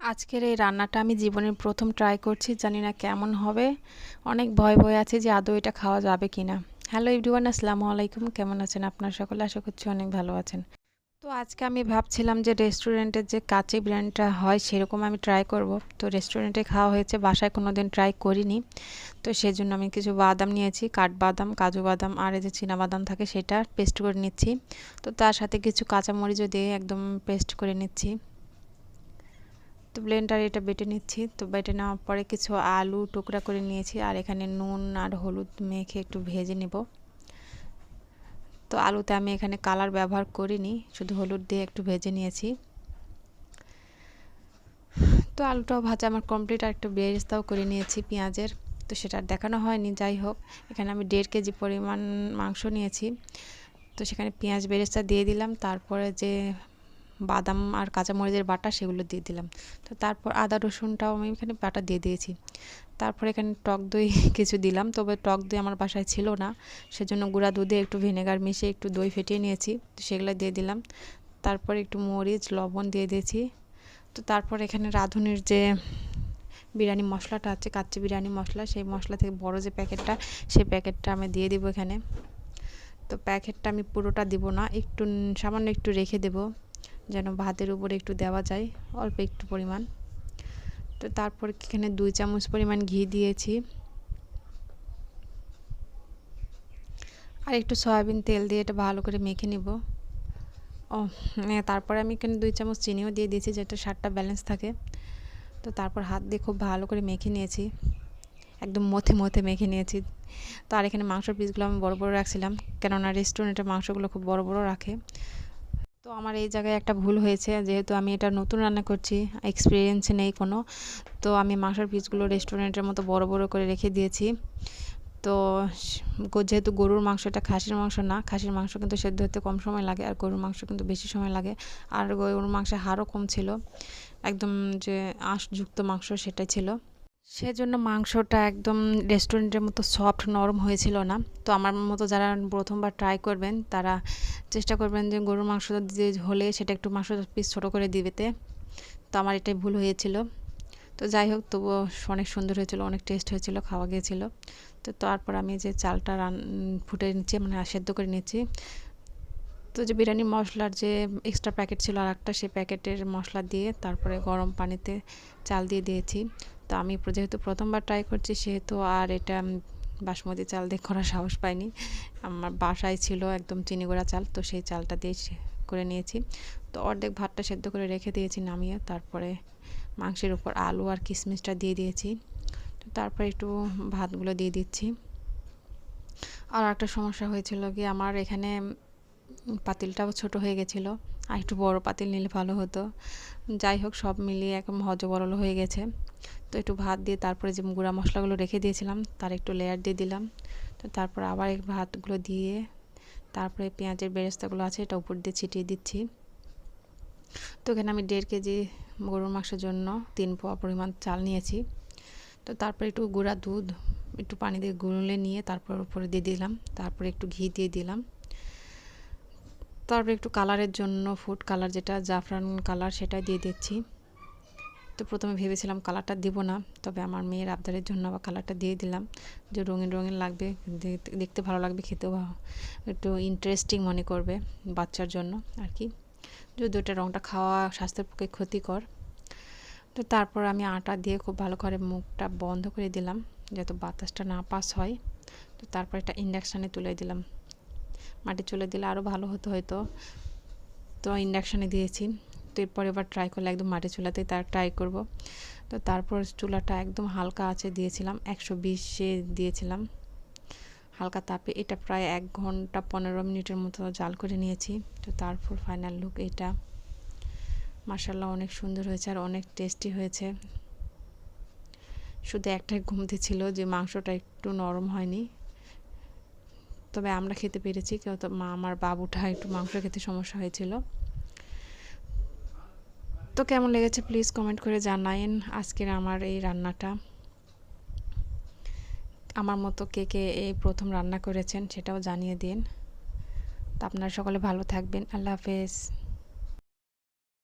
আজকের এই রান্নাটা আমি জীবনের প্রথম ট্রাই করছি, জানি না কেমন হবে। অনেক ভয় ভয় আছে যে আদৌ এটা খাওয়া যাবে কি না হ্যালো এভরিওয়ান আসসালামু আলাইকুম। কেমন আছেন আপনার সকলে? আশা করছি অনেক ভালো আছেন। তো আজকে আমি ভাবছিলাম যে রেস্টুরেন্টের যে কাঁচি বিরিয়ানিটা হয়, সেরকম আমি ট্রাই করব। তো রেস্টুরেন্টে খাওয়া হয়েছে, বাসায় কোনো দিন ট্রাই করিনি। তো সেই জন্য আমি কিছু বাদাম নিয়েছি, কাঠবাদাম, কাজু বাদাম, আর এই যে বাদাম থাকে, সেটা পেস্ট করে নিচ্ছি। তো তার সাথে কিছু কাঁচামরিচও দিয়ে একদম পেস্ট করে নিচ্ছি। তো ব্লেন্ডার এটা বেটে নিচ্ছি। তো বেটে নেওয়ার পরে কিছু আলু টুকরা করে নিয়েছি আর এখানে নুন আর হলুদ মেখে একটু ভেজে নেব। তো আলুতে আমি এখানে কালার ব্যবহার করিনি, শুধু হলুদ দিয়ে একটু ভেজে নিয়েছি। তো আলুটাও ভাজা আমার কমপ্লিট আর একটু বেরেস্তাও করে নিয়েছি পেঁয়াজের। তো সেটা দেখানো হয়নি, যাই হোক। এখানে আমি দেড় কেজি পরিমাণ মাংস নিয়েছি। তো সেখানে পেঁয়াজ বেরেস্তা দিয়ে দিলাম, তারপরে যে বাদাম আর কাঁচামরিচের বাটা সেগুলো দিয়ে দিলাম। তো তারপর আদা, রসুনটাও আমি এখানে বাটা দিয়ে দিয়েছি। তারপর এখানে টক দই কিছু দিলাম, তবে টক দই আমার বাসায় ছিল না। সেজন্য গুঁড়া দুধে একটু ভিনেগার মিশিয়ে একটু দই ফেটিয়ে নিয়েছি, তো সেগুলো দিয়ে দিলাম। তারপর একটু মরিচ, লবণ দিয়ে দিয়েছি। তো তারপর এখানে রাঁধুনির যে বিরিয়ানি মশলাটা আছে, কাচ্চি বিরিয়ানি মশলা, সেই মশলা থেকে বড় যে প্যাকেটটা, সেই প্যাকেটটা আমি দিয়ে দেবো এখানে। তো প্যাকেটটা আমি পুরোটা দিব না, একটু, সামান্য একটু রেখে দেবো। যেন ভাতের উপরে একটু দেওয়া যায়, অল্প একটু পরিমাণ। তো তারপর এখানে দুই চামচ পরিমাণ ঘি দিয়েছি। আর একটু সয়াবিন তেল দিয়ে এটা ভালো করে মেখে নিব। ও তারপরে আমি এখানে দুই চামচ চিনিও দিয়ে দিয়েছি যেটা সারটা ব্যালেন্স থাকে। তো তারপর হাত দিয়ে খুব ভালো করে মেখে নিয়েছি। একদম মথে মথে মেখে নিয়েছি। তো আর এখানে মাংসর পিসগুলো আমি বড় বড় রাখছিলাম, কেননা রেস্টুরেন্টের মাংসগুলো খুব বড় বড় রাখে। তো আমার এই জায়গায় একটা ভুল হয়েছে, যেহেতু আমি এটা নতুন রান্না করছি এক্সপিরিয়েন্স নেই কোনো। তো আমি মাংসের পিসগুলো রেস্টুরেন্টের মতো বড় বড় করে রেখে দিয়েছি। তো যেহেতু গরুর মাংসটা খাসির মাংস না, খাসির মাংস কিন্তু সেদ্ধ হতে কম সময় লাগে আর গরুর মাংস কিন্তু বেশি সময় লাগে। আর গরুর মাংসের হারও কম ছিল, একদম যে আঁশযুক্ত মাংস সেটাই ছিল। সেজন্য মাংসটা একদম রেস্টুরেন্টের মতো সফট নরম হয়েছিল না। তো আমার মতো যারা প্রথমবার ট্রাই করবেন, তারা চেষ্টা করবেন যে গরুর মাংস দিয়ে হলে সেটা একটু মাংস পিস ছোটো করে দিবেতে তো। আমার এটাই ভুল হয়েছিল। তো যাই হোক, তবুও অনেক সুন্দর হয়েছিল, অনেক টেস্ট হয়েছিল, খাওয়া গিয়েছিল। তো তারপর আমি যে চালটা রান, ফুটে নিচ্ছি মানে সেদ্ধ করে নিচ্ছি। তো যে বিরিয়ানি মশলার যে এক্সট্রা প্যাকেট ছিল আর একটা সেই প্যাকেটের মশলা দিয়ে তারপরে গরম পানিতে চাল দিয়ে দিয়েছি। তো আমি যেহেতু প্রথমবার ট্রাই করছি, সেহেতু আর এটা বাসমতি চাল দিয়ে করার সাহস পাইনি। আমার বাসায় ছিল একদম চিনি গুঁড়া চাল, তো সেই চালটা দিয়ে করে নিয়েছি। তো অর্ধেক ভাতটা সেদ্ধ করে রেখে দিয়েছি নামিয়ে, তারপরে মাংসের উপর আলু আর কিশমিশটা দিয়ে দিয়েছি। তো তারপরে একটু ভাতগুলো দিয়ে দিচ্ছি। আর একটা সমস্যা হয়েছিল কি, আমার এখানে পাতিলটাও ছোট হয়ে গেছিল। আর একটু বড় পাতিল নিলে ভালো হতো। যাই হোক, সব মিলিয়ে একদম হজবরল হয়ে গেছে। তো একটু ভাত দিয়ে তারপরে যে গুঁড়া মশলাগুলো রেখে দিয়েছিলাম, তার একটু লেয়ার দিয়ে দিলাম। তো তারপর আবার এই ভাতগুলো দিয়ে তারপরে পেঁয়াজের বেরেস্তাগুলো আছে, এটা উপর দিয়ে ছিটিয়ে দিচ্ছি। তো এখানে আমি দেড় কেজি গরুর মাংসের জন্য তিন পোয়া পরিমাণ চাল নিয়েছি। তো তারপরে একটু গুঁড়া দুধ, একটু পানি দিয়ে গুলে নিয়ে তারপর উপরে দিয়ে দিলাম। তারপরে একটু ঘি দিয়ে দিলাম। তারপরে একটু কালারের জন্য ফুড কালার যেটা, জাফরান কালার সেটা দিয়ে দিচ্ছি। তো প্রথমে ভেবেছিলাম কালারটা দিব না, তবে আমার মেয়ের আবদারের জন্য আবার কালারটা দিয়ে দিলাম। যে রঙিন রঙিন লাগবে দেখতে ভালো লাগবে, খেতেও একটু ইন্টারেস্টিং মনে করবে বাচ্চার জন্য আর কি। যদি ওটা রঙটা খাওয়া স্বাস্থ্যের পক্ষে ক্ষতিকর। তো তারপর আমি আটা দিয়ে খুব ভালো করে মুখটা বন্ধ করে দিলাম, যাতে বাতাসটা না পাস হয়। তো তারপর এটা ইন্ডাকশানে তুলে দিলাম। মাটি চলে দিলে আরও ভালো হতো হয়তো। তো ইন্ডাকশানে দিয়েছি। তো এরপর এবার ট্রাই করলে একদম মাটি চুলাতেই তার ট্রাই করব। তো তারপর চুলাটা একদম হালকা আছে দিয়েছিলাম, একশো বিশে দিয়েছিলাম। হালকা তাপে এটা প্রায় এক ঘণ্টা পনেরো মিনিটের মতো জাল করে নিয়েছি। তো তারপর ফাইনাল লুক এটা। মার্শাল্লাহ অনেক সুন্দর হয়েছে আর অনেক টেস্টি হয়েছে। শুধু একটাই ঘুমতে ছিল যে মাংসটা একটু নরম হয়নি। তবে আমরা খেতে পেরেছি। কেউ তো মা, আমার বাবুটা একটু মাংস খেতে সমস্যা হয়েছিল। তো কেমন লেগেছে প্লিজ কমেন্ট করে জানাইন আজকের আমার এই রান্নাটা। আমার মতো কে কে এই প্রথম রান্না করেছেন সেটাও জানিয়ে দিন। তা আপনারা সকলে ভালো থাকবেন। আল্লাহ হাফেজ।